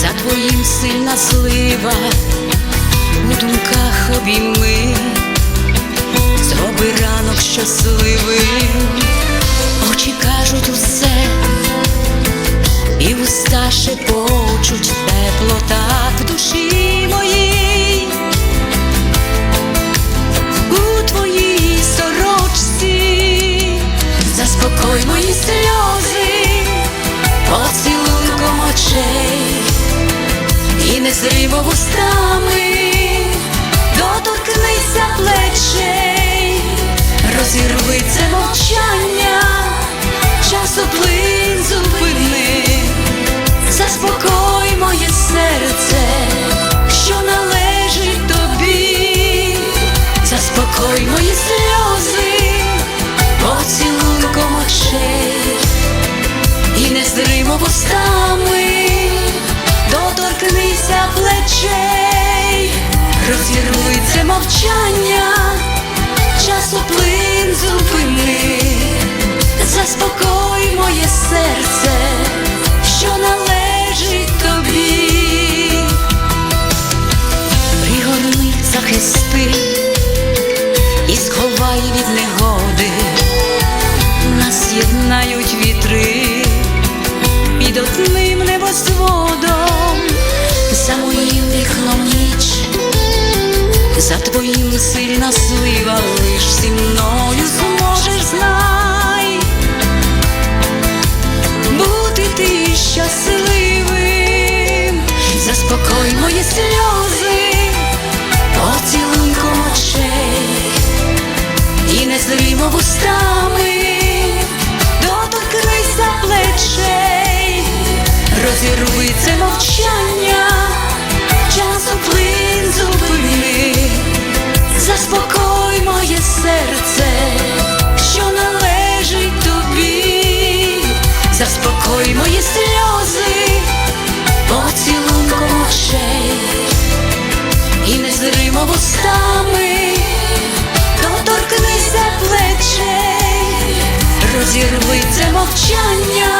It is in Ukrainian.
за твоїм сильна слива, у думках обійми, зроби ранок щасливим, очі кажуть усе, і уста шепочуть незримо вустами, доторкнися плечей, розірви це мовчання, часоплин зупини, заспокой моє серце, що належить тобі, заспокой мої сльози, мовчання, часоплин зупини, заспокой моє серце, що належить тобі, пригорни, захисти і сховай від негоди, нас єднають вітри під одним небосводом, за твоїм сильна слива, плечей, мовчання,